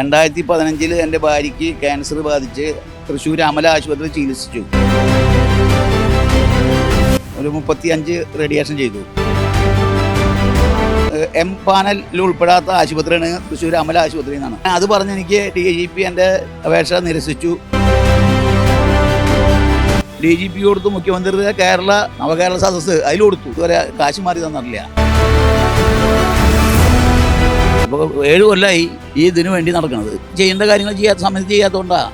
രണ്ടായിരത്തി പതിനഞ്ചിൽ എന്റെ ഭാര്യയ്ക്ക് ക്യാൻസർ ബാധിച്ച് തൃശ്ശൂർ അമല ആശുപത്രിയിൽ ചികിത്സിച്ചു. ഒരു മുപ്പത്തിയഞ്ച് റേഡിയേഷൻ ചെയ്തു. എം പാനലിൽ ഉൾപ്പെടാത്ത ആശുപത്രിയാണ് തൃശ്ശൂർ അമല ആശുപത്രി എന്നാണ്. അത് പറഞ്ഞ് എനിക്ക് ഡി ജി പി എന്റെ അപേക്ഷ നിരസിച്ചു. ഡി ജി പി കൊടുത്തു മുഖ്യമന്ത്രിയുടെ കേരള നവകേരള സദസ്സ് അതിൽ കൊടുത്തു. ഇതുവരെ കാശ് മാറി തന്നിട്ടില്ല. അപ്പോൾ ഏഴ് കൊല്ലായി ഈ ഇതിനു വേണ്ടി നടക്കുന്നത് ചെയ്യേണ്ട കാര്യങ്ങൾ ചെയ്യാത്ത സമയത്ത് ചെയ്യാത്തതുകൊണ്ടാണ്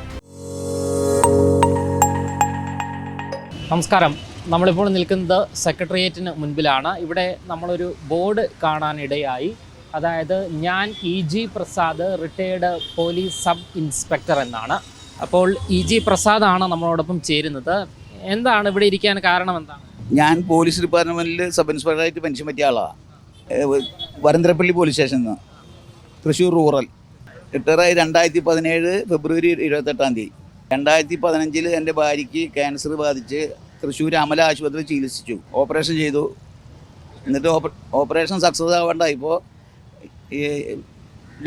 നമസ്കാരം. നമ്മളിപ്പോൾ നിൽക്കുന്നത് സെക്രട്ടേറിയറ്റിന് മുൻപിലാണ്. ഇവിടെ നമ്മളൊരു ബോർഡ് കാണാനിടയായി. അതായത് ഞാൻ E G Prasad retired police sub inspector എന്നാണ്. അപ്പോൾ ഇ ജി പ്രസാദാണ് നമ്മളോടൊപ്പം ചേരുന്നത്. എന്താണ് ഇവിടെ ഇരിക്കാൻ കാരണം എന്താണ്? ഞാൻ പോലീസ് ഡിപ്പാർട്ട്മെന്റിൽ സബ് ഇൻസ്പെക്ടറായിട്ട് പെൻഷൻ പറ്റിയ ആളാണ് വരന്തരപ്പള്ളി പോലീസ് സ്റ്റേഷനിൽ നിന്ന് തൃശ്ശൂർ റൂറൽ. റിട്ടയറായി രണ്ടായിരത്തി പതിനേഴ് ഫെബ്രുവരി ഇരുപത്തെട്ടാം തീയതി. രണ്ടായിരത്തി പതിനഞ്ചിൽ എന്റെ ഭാര്യയ്ക്ക് ക്യാൻസർ ബാധിച്ച് തൃശ്ശൂർ അമല ആശുപത്രിയിൽ ചികിത്സിച്ചു. ഓപ്പറേഷൻ ചെയ്തു. എന്നിട്ട് ഓപ്പറേഷൻ സക്സസ് ആവേണ്ടായിപ്പോൾ ഈ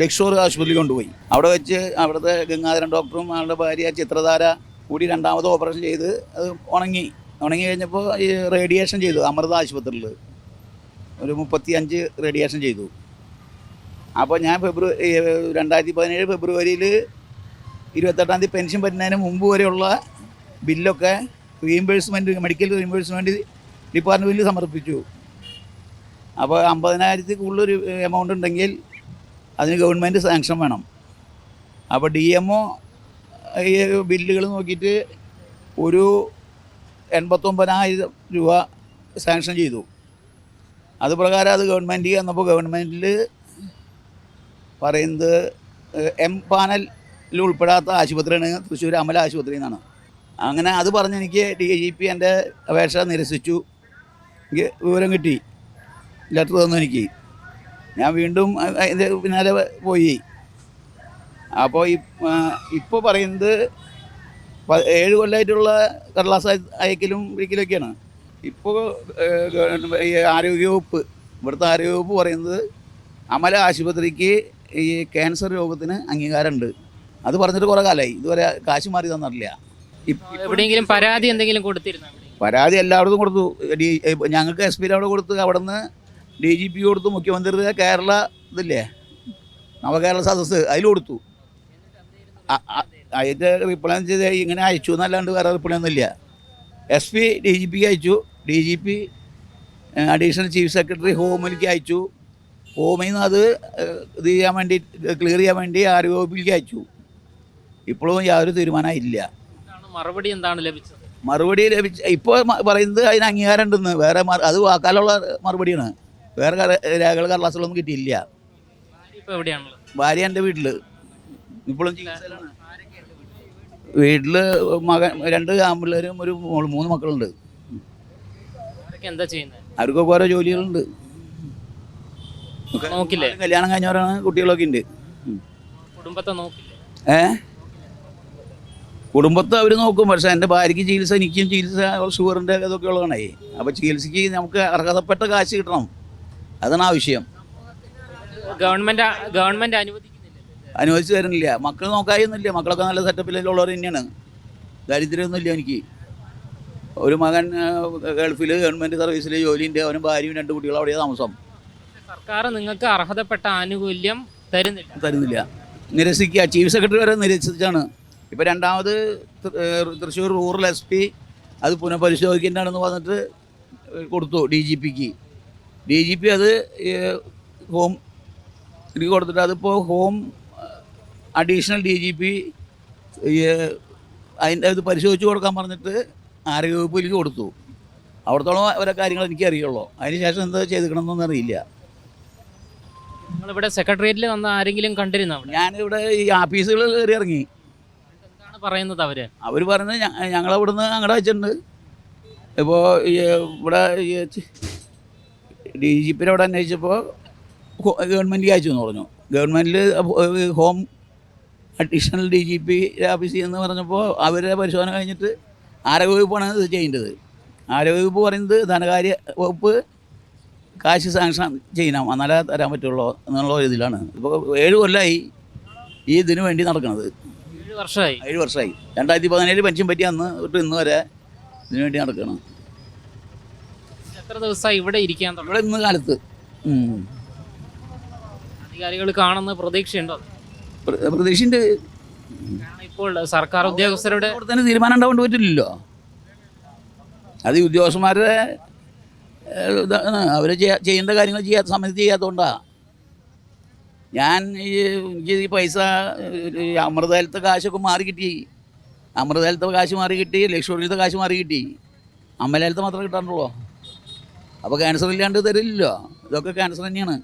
ലക്ഷോർ ആശുപത്രി കൊണ്ടുപോയി. അവിടെ വെച്ച് അവിടുത്തെ ഗംഗാധരൻ ഡോക്ടറും അവളുടെ ഭാര്യ ചിത്രധാര കൂടി രണ്ടാമത് ഓപ്പറേഷൻ ചെയ്ത് അത് ഉണങ്ങി. ഉണങ്ങി കഴിഞ്ഞപ്പോൾ ഈ റേഡിയേഷൻ ചെയ്തു അമൃത ആശുപത്രിയിൽ ഒരു മുപ്പത്തിയഞ്ച് റേഡിയേഷൻ ചെയ്തു. അപ്പോൾ ഞാൻ ഫെബ്രുവരി രണ്ടായിരത്തി പതിനേഴ് ഫെബ്രുവരിയിൽ ഇരുപത്തെട്ടാം തീയതി പെൻഷൻ പറ്റുന്നതിന് മുമ്പ് വരെയുള്ള ബില്ലൊക്കെ റീഇംബേഴ്സ്മെന്റ് മെഡിക്കൽ റീഇംബേഴ്സ്മെന്റ് ഡിപ്പാർട്ട്മെന്റിൽ സമർപ്പിച്ചു. അപ്പോൾ അമ്പതിനായിരത്തിൽ കൂടുതലൊരു എമൗണ്ട് ഉണ്ടെങ്കിൽ അതിന് ഗവൺമെന്റ് സാങ്ഷൻ വേണം. അപ്പോൾ ഡി എം ഒ ഈ ബില്ലുകൾ നോക്കിയിട്ട് ഒരു എൺപത്തൊമ്പതിനായിരം രൂപ സാങ്ഷൻ ചെയ്തു. അത് പ്രകാരം അത് ഗവൺമെന്റ് വന്നപ്പോൾ ഗവൺമെന്റിൽ പറയുന്നത് എം പാനലിൽ ഉൾപ്പെടാത്ത ആശുപത്രിയാണ് തൃശ്ശൂർ അമല ആശുപത്രി എന്നാണ്. അങ്ങനെ അത് പറഞ്ഞ് എനിക്ക് ഡി ജി പി എന്റെ അപേക്ഷ നിരസിച്ചു. എനിക്ക് വിവരം കിട്ടി. ലെറ്റർ തന്നു എനിക്ക്. ഞാൻ വീണ്ടും അതിന്റെ പിന്നാലെ പോയി. അപ്പോൾ ഇപ്പോൾ പറയുന്നത് ഏഴ് കൊല്ലമായിട്ടുള്ള കടലാസ് അയ- അയക്കലും വിളിക്കലൊക്കെയാണ് ഇപ്പോൾ ആരോഗ്യവകുപ്പ് ഇവിടുത്തെ ആരോഗ്യവകുപ്പ് പറയുന്നത് അമല ആശുപത്രിക്ക് ഈ ക്യാൻസർ രോഗത്തിന് അംഗീകാരമുണ്ട്. അത് പറഞ്ഞിട്ട് കുറേ കാലമായി ഇതുവരെ കാശ് മാറി തന്നിട്ടില്ല. എവിടെയെങ്കിലും പരാതി എന്തെങ്കിലും കൊടുത്തിരുന്നോ പരാതി എല്ലായിടത്തും കൊടുത്തു. ഡി ഞങ്ങൾക്ക് എസ് പിയിൽ അവിടെ കൊടുത്ത് അവിടെ നിന്ന് ഡി ജി പി കൊടുത്തു മുഖ്യമന്ത്രിയുടെ കേരള ഇതില്ലേ? നവകേരള സദസ്സ് അതിൽ കൊടുത്തു. അതിന്റെ റിപ്ലൈ ചെയ്ത് ഇങ്ങനെ അയച്ചു എന്നല്ലാണ്ട് വേറെ റിപ്ലൈ ഒന്നുമില്ല എസ് പി ഡി ജി പിക്ക് അയച്ചു. D G P additional chief secretary ഹോമിലേക്ക് അയച്ചു. ഹോമിൽ നിന്ന് അത് ഇത് ചെയ്യാൻ വേണ്ടി ക്ലിയർ ചെയ്യാൻ വേണ്ടി ആരോഗ്യ അയച്ചു. ഇപ്പോഴും യാതൊരു തീരുമാനം ഇല്ല. മറുപടി എന്താണ് ലഭിച്ചത്? മറുപടി ലഭിച്ച ഇപ്പോൾ പറയുന്നത് അതിന് അംഗീകാരം ഉണ്ടെന്ന് വേറെ അത് വാക്കാലുള്ള മറുപടിയാണ്. വേറെ രേഖകൾ കടലാസുകളൊന്നും കിട്ടിയില്ല. ഭാര്യ എന്റെ വീട്ടിൽ ഇപ്പോഴും വീട്ടിൽ മകൻ രണ്ട് ആമ്പിള്ളേരും ഒരു മൂന്ന് മക്കളുണ്ട്. അവർക്ക് ഓരോ ജോലികളുണ്ട്. നോക്കില്ലേ? കല്യാണം കഴിഞ്ഞവരാണ് കുട്ടികളൊക്കെ ഉണ്ട്. കുടുംബത്തെ നോക്കില്ലേ? ഏ? കുടുംബത്തെ അവർ നോക്കും പക്ഷെ എന്റെ ഭാര്യയ്ക്ക് ചികിത്സ എനിക്കും ചികിത്സ ഷുഗറിന്റെ ഇതൊക്കെ ഉള്ളതാണേ. അപ്പോൾ ചികിത്സയ്ക്ക് നമുക്ക് അർഹതപ്പെട്ട കാശ് കിട്ടണം. അതാണ് ആവശ്യം. ഗവൺമെന്റ് ഗവൺമെന്റ് അനുവദിച്ച് തരുന്നില്ല. മക്കൾ നോക്കായൊന്നുമില്ല. മക്കളൊക്കെ നല്ല സെറ്റപ്പിലുള്ളവർ തന്നെയാണ്. ദാരിദ്ര്യമൊന്നുമില്ല എനിക്ക്. ഒരു മകൻ ഗൾഫിൽ ഗവൺമെന്റ് സർവീസിൽ ജോലിയുണ്ട്. അവനും ഭാര്യയും രണ്ട് കുട്ടികളും അവിടെയാണ് താമസം. സർക്കാർ നിങ്ങൾക്ക് അർഹതപ്പെട്ട ആനുകൂല്യം തരുന്നില്ല. തരുന്നില്ല. നിരസിക്കുക. ചീഫ് സെക്രട്ടറി വരെ നിരസിച്ചാണ്. ഇപ്പോൾ രണ്ടാമത് തൃശ്ശൂർ റൂറൽ എസ് പി അത് പുനഃപരിശോധിക്കേണ്ടതാണെന്ന് പറഞ്ഞിട്ട് കൊടുത്തു ഡി ജി പിക്ക്. ഡി ജി പി അത് ഹോം എനിക്ക് കൊടുത്തിട്ട് അതിപ്പോൾ home additional D G P അതിന്റെ ഇത് പരിശോധിച്ച് കൊടുക്കാൻ പറഞ്ഞിട്ട് ആരോഗ്യവകുപ്പിലേക്ക് കൊടുത്തു. അവിടത്തോളം ഓരോ കാര്യങ്ങൾ എനിക്കറിയുള്ളൂ. അതിന് ശേഷം എന്താ ചെയ്തിക്കണമെന്നൊന്നും അറിയില്ല. നിങ്ങളിവിടെ സെക്രട്ടേറിയറ്റിൽ വന്ന ആരെങ്കിലും കണ്ടിരുന്നോ അവിടെ? ഞാനിവിടെ ഈ ആഫീസുകളിൽ കയറി ഇറങ്ങി. എന്താണ് പറയുന്നത് അവർ? അവർ പറഞ്ഞ് ഞങ്ങളവിടുന്ന് ഞങ്ങളുടെ അയച്ചിട്ടുണ്ട്. ഇപ്പോൾ ഇവിടെ ഈ ഡി ജി പിന്നെ അവിടെ അന്വേഷിച്ചപ്പോൾ ഗവൺമെന്റ് അയച്ചു എന്ന് പറഞ്ഞു. ഗവൺമെന്റിൽ home additional D G P ഓഫീസിൽ എന്ന് പറഞ്ഞപ്പോൾ അവരുടെ പരിശോധന കഴിഞ്ഞിട്ട് ആരോഗ്യവകുപ്പാണ് ഇത് ചെയ്യേണ്ടത്. ആരോഗ്യവകുപ്പ് പറയുന്നത് ധനകാര്യ വകുപ്പ് കാശ് സാങ്ഷൻ ചെയ്യണം എന്നാലേ തരാൻ പറ്റുള്ളൂ എന്നുള്ള ഇതിലാണ് ഇപ്പോൾ ഏഴ് കൊല്ലമായി ഈ ഇതിനു വേണ്ടി നടക്കുന്നത് ഏഴ് വർഷമായി. ഏഴ് വർഷമായി. രണ്ടായിരത്തി പതിനേഴ് പെൻഷൻ പറ്റി അന്ന് തൊട്ട് ഇന്ന് വരെ ഇതിനു വേണ്ടി നടക്കണം. എത്ര ദിവസമായി ഇവിടെ ഇരിക്കാൻ തുടങ്ങി? ഇവിടെ ഇന്ന് കാലത്ത്. ഉം. അധികാരികൾ കാണുന്ന പ്രതീക്ഷയുണ്ടോ? പ്ര- പ്രതീക്ഷയുണ്ട്. കാരണം ഇപ്പോൾ സർക്കാർ ഉദ്യോഗസ്ഥരുടെ അവിടെ തന്നെ തീരുമാനം ഉണ്ടാവേണ്ടി പറ്റില്ലല്ലോ. അത് ഈ ഉദ്യോഗസ്ഥന്മാരുടെ ഇതാണ് അവർ ചെയ്യേണ്ട കാര്യങ്ങൾ ചെയ്യാത്ത സമയത്ത് ചെയ്യാത്തതുകൊണ്ടാണ് ഞാൻ ഈ എനിക്ക് ഈ പൈസ ഈ അമൃതയിലത്തെ കാശൊക്കെ മാറി കിട്ടി. അമൃതയിലത്തെ കാശ് മാറി കിട്ടി ലക്ഷോറിയിലത്തെ കാശ് മാറി കിട്ടി. അമ്മലയിലത്തെ മാത്രമേ കിട്ടാറുള്ളൂ. അപ്പോൾ ക്യാൻസർ ഇല്ലാണ്ട് തരില്ലല്ലോ. ഇതൊക്കെ ക്യാൻസർ തന്നെയാണ്.